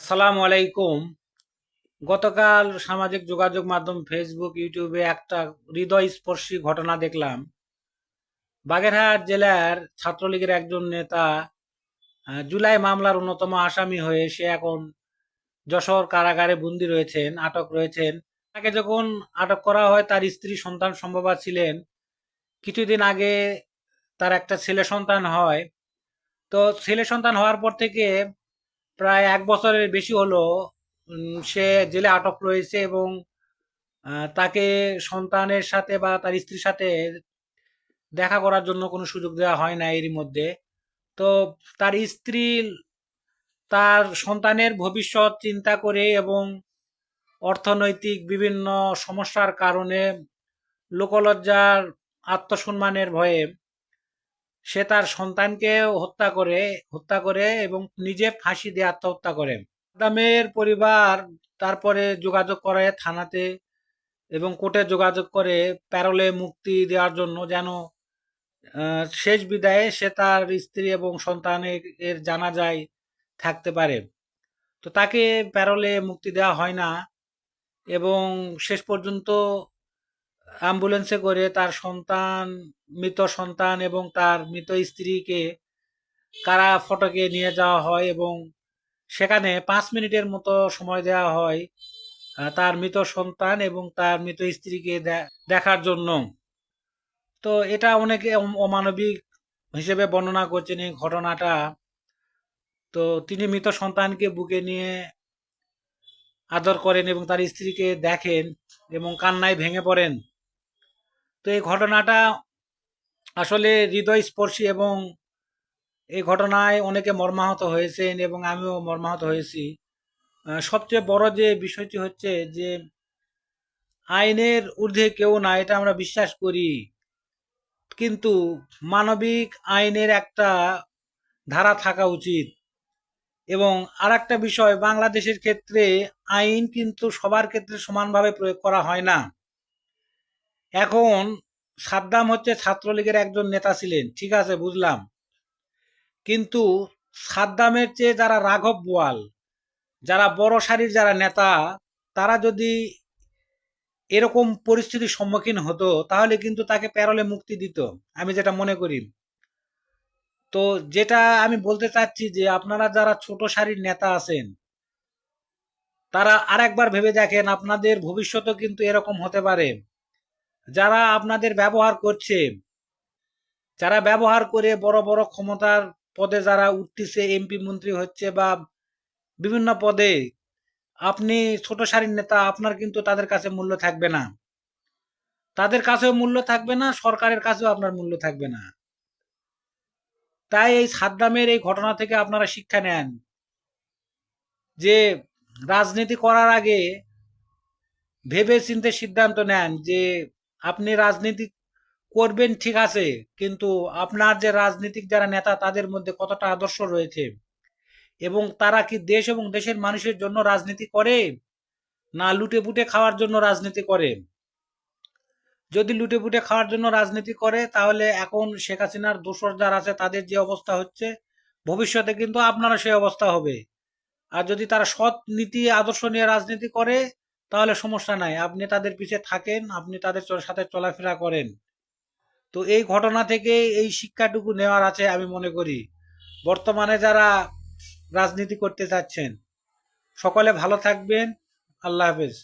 আসসালামু আলাইকুম। গতকাল সামাজিক যোগাযোগ মাধ্যম ফেসবুক ইউটিউবে একটা হৃদয়স্পর্শী ঘটনা দেখলাম। বাগেরহাট জেলার ছাত্রলীগের একজন নেতা জুলাই মামলার অন্যতম আসামি হয়ে সে এখন যশোর কারাগারে বন্দী রয়েছেন, আটক রয়েছেন। তাকে যখন আটক করা হয়, তার স্ত্রী সন্তান সম্ভবা ছিলেন। কিছুদিন আগে তার একটা ছেলে সন্তান হয়। তো ছেলে সন্তান হওয়ার পর থেকে প্রায় এক বছরের বেশি হলো সে জেলে আটক রয়েছে এবং তাকে সন্তানের সাথে বা তার স্ত্রীর সাথে দেখা করার জন্য কোনো সুযোগ দেওয়া হয় না এরই মধ্যে। তো তার স্ত্রী তার সন্তানের ভবিষ্যৎ চিন্তা করে এবং অর্থনৈতিক বিভিন্ন সমস্যার কারণে লোকলজ্জার আত্মসম্মানের ভয়ে সে তার সন্তানকে হত্যা করে হত্যা করে এবং নিজে ফাঁসি দিয়ে আত্মহত্যা করে। সাদ্দামের পরিবার তারপরে যোগাযোগ করে থানাতে এবং কোর্টে যোগাযোগ করে প্যারোলে মুক্তি দেওয়ার জন্য যেন শেষ বিদায়ে সে তার স্ত্রী এবং সন্তানের এর জানাজায় থাকতে পারে। তো তাকে প্যারোলে মুক্তি দেওয়া হয় না এবং শেষ পর্যন্ত অ্যাম্বুলেন্সে করে তার সন্তান, মৃত সন্তান এবং তার মৃত স্ত্রীকে কারা ফটকে নিয়ে যাওয়া হয় এবং সেখানে পাঁচ মিনিটের মতো সময় দেওয়া হয় তার মৃত সন্তান এবং তার মৃত স্ত্রীকে দেখার জন্য। তো এটা অনেকে অমানবিক হিসেবে বর্ণনা করছেন এই ঘটনাটা। তো তিনি মৃত সন্তানকে বুকে নিয়ে আদর করেন এবং তার স্ত্রীকে দেখেন এবং কান্নায় ভেঙে পড়েন। তো এই ঘটনাটা আসলে হৃদয়স্পর্শী এবং এই ঘটনায় অনেকে মর্মাহত হয়েছেন এবং আমিও মর্মাহত হয়েছি। সবচেয়ে বড় যে বিষয়টি হচ্ছে যে আইনের ঊর্ধ্বে কেউ না এটা আমরা বিশ্বাস করি। কিন্তু মানবিক আইনের একটা ধারা থাকা উচিত। এবং আর বিষয়, বাংলাদেশের ক্ষেত্রে আইন কিন্তু সবার ক্ষেত্রে সমানভাবে প্রয়োগ করা হয় না। এখন সাদ্দাম হচ্ছে ছাত্রলীগের একজন নেতা ছিলেন, ঠিক আছে, বুঝলাম। কিন্তু সাদ্দামের চেয়ে যারা রাঘব বোয়াল, যারা বড় সারির যারা নেতা, তারা যদি এরকম পরিস্থিতির সম্মুখীন হতো, তাহলে কিন্তু তাকে প্যারলে মুক্তি দিত, আমি যেটা মনে করি। তো যেটা আমি বলতে চাচ্ছি যে, আপনারা যারা ছোট সারির নেতা আছেন, তারা আরেকবার ভেবে দেখেন, আপনাদের ভবিষ্যতও কিন্তু এরকম হতে পারে। যারা আপনাদের ব্যবহার করছে, যারা ব্যবহার করে বড় বড় ক্ষমতার পদে যারা উঠতেছে এমপি মন্ত্রী হচ্ছে বা বিভিন্ন পদে, আপনি ছোট সারির নেতা, আপনার কিন্তু তাদের কাছে মূল্য থাকবে না। তাদের কাছেও মূল্য থাকবে না, সরকারের কাছেও আপনার মূল্য থাকবে না। তাই এই সাদ্দামের এই ঘটনা থেকে আপনারা শিক্ষা নেন যে রাজনীতি করার আগে ভেবে চিন্তে সিদ্ধান্ত নেন যে আপনি রাজনীতি করবেন, ঠিক আছে, কিন্তু আপনার যে রাজনীতিক যারা নেতা, তাদের মধ্যে কতটা আদর্শ রয়েছে? এবং তারা কি দেশ এবং দেশের মানুষের জন্য রাজনীতি করে, না লুটে পুটে খাওয়ার জন্য রাজনীতি করে? যদি লুটে পুটে খাওয়ার জন্য রাজনীতি করে, তাহলে এখন শেখ হাসিনার দোসর যারা আছে, তাদের যে অবস্থা হচ্ছে, ভবিষ্যতে কিন্তু আপনারা সেই অবস্থা হবে। আর যদি তারা সৎ নীতি, আদর্শ নিয়ে রাজনীতি করে তাহলে সমস্যা নাই। আপনি তাদের পিছে থাকেন, আপনি তাদের সাথে চলাফেরা করেন। তো এই ঘটনা থেকে এই শিক্ষাটুকু নেওয়ার আছে আমি মনে করি। বর্তমানে যারা রাজনীতি করতে চাচ্ছেন, সকলে ভালো থাকবেন। আল্লাহ হাফেজ।